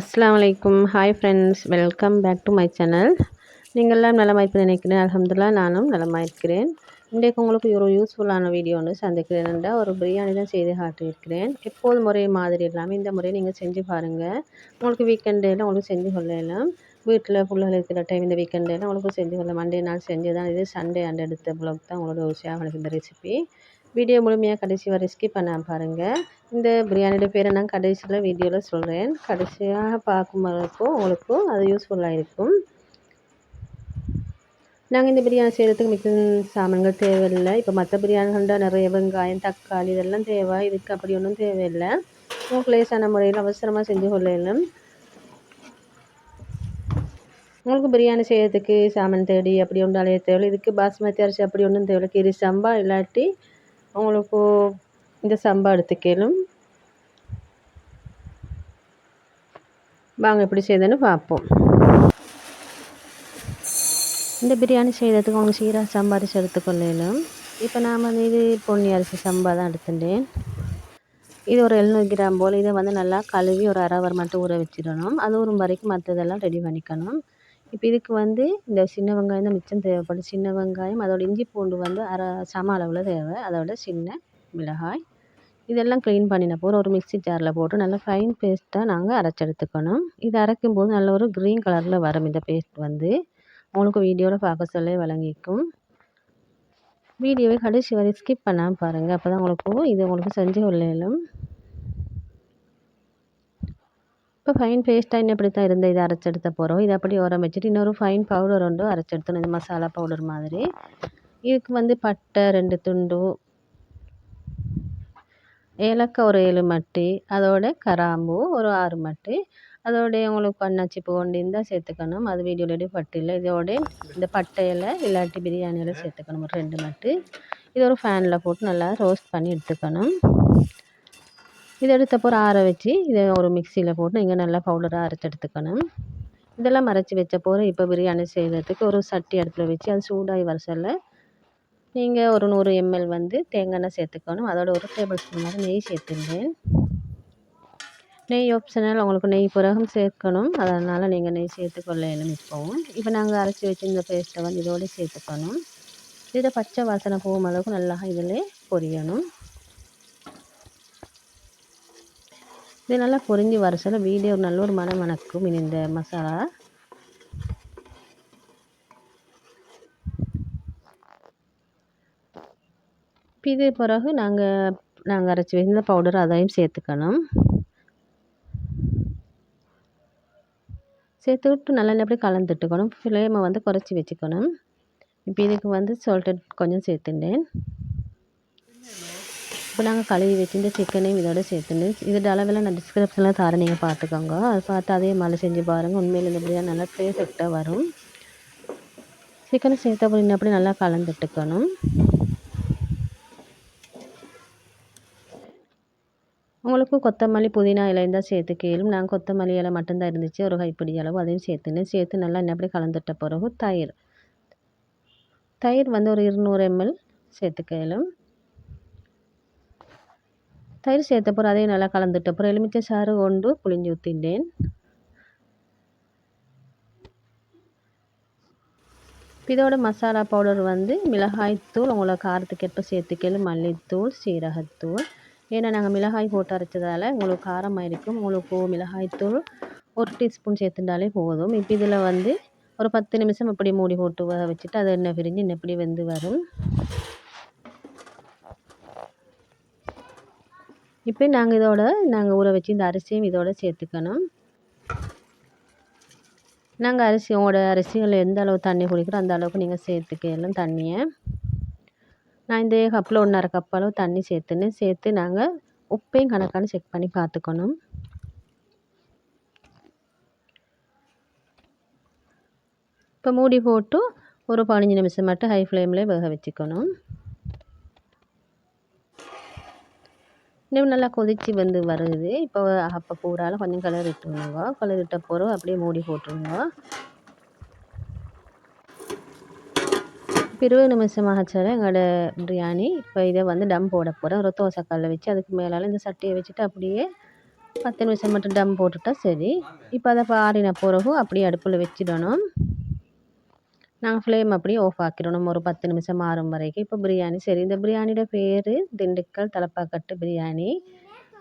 அஸ்ஸலாமு அலைக்கும் hi friends welcome back to my channel நீங்கள்லாம் நலமாக இருப்பது நினைக்கிறேன். அலமதுல்லா நானும் நலமாக இருக்கிறேன் இன்றைக்கு உங்களுக்கு ஒரு யூஸ்ஃபுல்லான வீடியோ ஒன்று சந்திக்கிறேன். ஒரு பிரியாணி தான் செய்து காட்டியிருக்கிறேன். எப்போது முறை மாதிரி இல்லாமல் இந்த முறையை நீங்கள் செஞ்சு பாருங்கள் உங்களுக்கு வீக்கெண்டில் உங்களுக்கு செஞ்சு கொள்ளலாம். வீட்டில் பிள்ளைகள் இருக்கிற டைம் இந்த வீக்கெண்டில் உங்களுக்கு செஞ்சு கொள்ள மண்டே நாள் செஞ்சு தான் இது சண்டே அண்ட் எடுத்த பிளாக் தான் உங்களோட ஷேர் இந்த ரெசிபி வீடியோ முழுமையாக கடைசி வரை ஸ்கிப் பண்ணாமல் பாருங்கள் இந்த பிரியாணியோட பேரை நான் கடைசியில் வீடியோவில் சொல்கிறேன் கடைசியாக பார்க்கும்போது உங்களுக்கும் அது யூஸ்ஃபுல்லாக இருக்கும். நாங்கள் இந்த பிரியாணி செய்கிறதுக்கு மிக்க சாமான்கள் தேவையில்லை. இப்போ மற்ற பிரியாணிகள்டா நிறைய வெங்காயம் தக்காளி இதெல்லாம் தேவை. இதுக்கு அப்படி ஒன்றும் தேவையில்லை. உங்களுக்கு லேசான முறையில் அவசரமாக செஞ்சு கொள்ளலாம். உங்களுக்கு பிரியாணி செய்கிறதுக்கு சாமான் தேடி அப்படி ஒன்றும் அலைய தேவை இதுக்கு பாஸ்மதி அரிசி அப்படி ஒன்றும் தேவையில்லை. கீரி சம்பா இல்லாட்டி அவங்களுக்கு இந்த சம்பா எடுத்துக்கலும் வாங்க எப்படி செய்யுதுன்னு பார்ப்போம். இந்த பிரியாணி செய்கிறதுக்கு அவங்க சீரா சம்பா அரிசி இப்போ நான் வந்து இது பொன்னி அரிசி சம்பா தான் எடுத்துட்டேன். இது ஒரு எழுநூறு கிராம் போல் இதை வந்து நல்லா கழுவி ஒரு அரை ஹவர் மட்டும் ஊற வச்சிடணும். அது ஒரு வரைக்கும் மற்றதெல்லாம் ரெடி பண்ணிக்கணும். இப்போ இதுக்கு வந்து இந்த சின்ன வெங்காயம் தான் மிச்சம் தேவைப்படும். சின்ன வெங்காயம் அதோட இஞ்சி பூண்டு வந்து அரை சம அளவில் தேவை. அதோட சின்ன மிளகாய் இதெல்லாம் க்ளீன் பண்ணின போது ஒரு மிக்ஸி ஜாரில் போட்டு நல்லா ஃபைன் பேஸ்ட்டாக நாங்கள் அரைச்சி எடுத்துக்கணும் இது அரைக்கும் போது நல்ல ஒரு க்ரீன் கலரில் வரும் இந்த பேஸ்ட் வந்து. உங்களுக்கு வீடியோவில் பார்க்க சொல்ல விளங்கிக்கும். வீடியோவை கடைசி வரை ஸ்கிப் பண்ணாமல் பாருங்கள் அப்போ தான் உங்களுக்கு இது உங்களுக்கு செஞ்சு கொள்ளையிலும் இப்போ ஃபைன் பேஸ்ட்டாக இன்னும் இப்படி தான் இருந்த இதை அரைச்செடுத்த போகிறோம் இதை அப்படி உரம் வச்சுட்டு இன்னொரு ஃபைன் பவுடர் ஒன்று அரைச்செடுத்தணும் இந்த மசாலா பவுடர் மாதிரி. இதுக்கு வந்து பட்டை ரெண்டு துண்டு ஏலக்காய் ஒரு ஏழு மட்டி அதோட கராம்பு ஒரு ஆறு மட்டி அதோடய உங்களுக்கு பண்ணாச்சி பூ இருந்தால் சேர்த்துக்கணும். அது வீடியோலோடய பட்டில்லை இதோட இந்த பட்டையில் இல்லாட்டி பிரியாணியில் சேர்த்துக்கணும். ஒரு ரெண்டு மட்டு. இது ஒரு ஃபேனில் போட்டு நல்லா ரோஸ்ட் பண்ணி எடுத்துக்கணும். இதை எடுத்தப்போ ஆற வச்சு இதை ஒரு மிக்சியில் போட்டு இங்கே நல்லா பவுடராக அரைச்சி எடுத்துக்கணும். இதெல்லாம் மறைச்சி வச்ச போகிற இப்போ பிரியாணி செய்கிறதுக்கு ஒரு சட்டி அடுப்பில் வச்சு அது சூடாகி வர சொல்ல நீங்கள் ஒரு நூறு எம்எல் வந்து தேங்காய் எண்ணெய் சேர்த்துக்கணும். அதோட ஒரு டேபிள் ஸ்பூன் மாதிரி நெய் சேர்த்துருந்தேன் நெய் ஆப்ஷனல் உங்களுக்கு நெய் பிறகும் சேர்க்கணும். அதனால் நீங்கள் நெய் சேர்த்துக்கொள்ளலும் இப்போவும் இப்போ நாங்கள் அரைச்சி வச்சுருந்த பேஸ்ட்டை வந்து இதோடு சேர்த்துக்கணும். இதை பச்சை வாசனை போகும் அளவுக்கு நல்லா இதில் பொரியணும். இது நல்லா பொறிஞ்சி வர சொல்ல வீடியோ நல்ல ஒரு மனம் இனி இந்த மசாலா. இது பிறகு நாங்கள் நாங்கள் அரைச்சி வச்சிருந்த பவுடர் அதையும் சேர்த்துக்கணும். சேர்த்துக்கிட்டு நல்லா அப்படியே கலந்துட்டுக்கணும் ஃப்ளேமை வந்து குறைச்சி வச்சுக்கணும். இப்போ இதுக்கு வந்து சால்ட்டட் கொஞ்சம் சேர்த்துட்டேன். இப்போ நாங்கள் கழுவி வச்சிருந்த சிக்கனையும் இதோட சேர்த்துன்னு இதோட அளவெல்லாம் நான் டிஸ்கிரிப்ஷனில் தரேன். நீங்கள் பார்த்துக்கோங்க. அதை பார்த்து அதே மாதிரி செஞ்சு பாருங்கள் உண்மையில் இந்த பிரியாணி நல்லா பெர்ஃபெக்டாக வரும். சிக்கனை சேர்த்த அப்படின்னு அப்படி நல்லா கலந்துட்டுக்கணும். உங்களுக்கு கொத்தமல்லி புதினா இலை இருந்தால் கேளும். நாங்கள் கொத்தமல்லி இலை மட்டும்தான் இருந்துச்சு. ஒரு கைப்பிடி அளவு அதையும் சேர்த்துன்னு சேர்த்து நல்லா என்ன அப்படி கலந்துட்ட பிறகு தயிர். தயிர் வந்து ஒரு இருநூறு எம்எல் சேர்த்துக்கலும் தயிர் சேர்த்த பிறகு அதையும் நல்லா கலந்துட்ட அப்புறம் எலுமிச்சை சாறு கொண்டு புளிஞ்சு ஊற்றிட்டேன் இதோட மசாலா பவுடர் வந்து மிளகாய்த்தூள் உங்களை காரத்துக்கேற்ப சேர்த்துக்கலும் மல்லித்தூள் சீரகத்தூள். ஏன்னா நாங்கள் மிளகாய் போட்டு அரைச்சதால் உங்களுக்கு காரமாக இருக்கும் உங்களுக்கு மிளகாய்த்தூள் ஒரு டீஸ்பூன் சேர்த்துட்டாலே போதும். இப்போ இதில் வந்து ஒரு பத்து நிமிஷம் இப்படி மூடி போட்டு வச்சுட்டு அது என்ன பிரிஞ்சு இன்னும் இப்படி வெந்து வரும். இப்போ நாங்கள் இதோட நாங்கள் ஊற வச்சு இந்த அரிசியும் இதோட சேர்த்துக்கணும். நாங்கள் அரிசி உங்களோட அரிசிகள் எந்த அளவு தண்ணி குடிக்கிறோம் அந்த அளவுக்கு நீங்கள் சேர்த்துக்கலாம் தண்ணியை. நான் இந்த கப்பில் ஒன்றரை கப் அளவு தண்ணி சேர்த்துன்னு சேர்த்து நாங்கள் உப்பையும் கணக்கான செக் பண்ணி பார்த்துக்கணும். இப்போ மூடி போட்டு ஒரு பதினஞ்சு நிமிஷம் மட்டும் ஹை ஃப்ளேமில் வேக வச்சுக்கணும். இன்னும் நல்லா கொதித்து வந்து வருது. இப்போ அப்போ பூரால கொஞ்சம் கலர் விட்டுருங்க. கலர் இட்ட பிறகு அப்படியே மூடி போட்டுருங்க. இப்போ இருபது நிமிஷம் ஆச்சால எங்களோட பிரியாணி. இப்போ இதை வந்து டம் போட போகிறேன் ஒரு தோசைக்கல்ல வச்சு அதுக்கு மேலால் இந்த சட்டியை வச்சுட்டு அப்படியே பத்து நிமிஷம் மட்டும் டம் போட்டுட்டா சரி. இப்போ அதை ஆறின பிறகு அப்படியே அடுப்பில் வச்சிடணும். நாங்கள் ஃப்ளேம் அப்படியே ஆஃப் ஆக்கிடணும் ஒரு பத்து நிமிஷம் ஆறும் வரைக்கும். இப்போ பிரியாணி சரி இந்த பிரியாணியோட பேர் திண்டுக்கல் தலப்பாக்கட்டு பிரியாணி.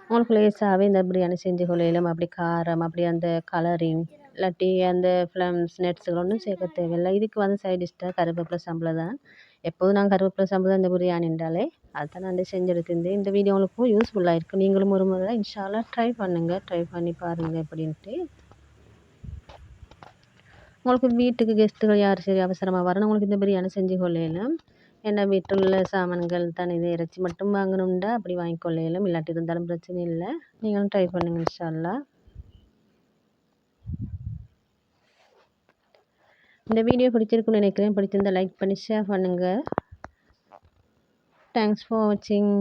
உங்களுக்கு லேசாகவே இந்த பிரியாணி செஞ்சு கொள்ளையிலும் அப்படி காரம் அப்படி அந்த கலரிங் இல்லாட்டி அந்த ஃப்ளம்ஸ் நெட்ஸுகள் ஒன்றும் சேர்க்க தேவையில்லை. இதுக்கு வந்து சைட் கருவேப்பிலை சம்பளம் தான். எப்போதும் நாங்கள் கருவேப்பிலை சம்பளம் தான் இந்த பிரியாணின்றாலே அதுதான் நான் செஞ்சு எடுத்திருந்தேன் இந்த வீடியோ உங்களுக்கு யூஸ்ஃபுல்லாக இருக்கும். நீங்களும் ஒரு முறை இன்ஷால்லா ட்ரை பண்ணுங்கள் ட்ரை பண்ணி பாருங்கள் எப்படின்ட்டு உங்களுக்கு வீட்டுக்கு கெஸ்ட்டுகள் யார் சரி அவசரமாக வரணும்? உங்களுக்கு இந்த பிரியாணி செஞ்சு கொள்ளையிலும் ஏன்னா வீட்டில் உள்ள சாமான்கள் தான் இது இறைச்சி மட்டும் வாங்கணும்டா அப்படி வாங்கிக்கொள்ளையிலும் இல்லாட்டி இருந்தாலும் பிரச்சனை இல்லை. நீங்களும் ட்ரை பண்ணுங்கள் இன்ஷால்லா. இந்த வீடியோ பிடிச்சிருக்குன்னு நினைக்கிறேன். பிடிச்சிருந்தால் லைக் பண்ணி ஷேர் பண்ணுங்கள் தேங்க்ஸ் ஃபார் வாட்சிங்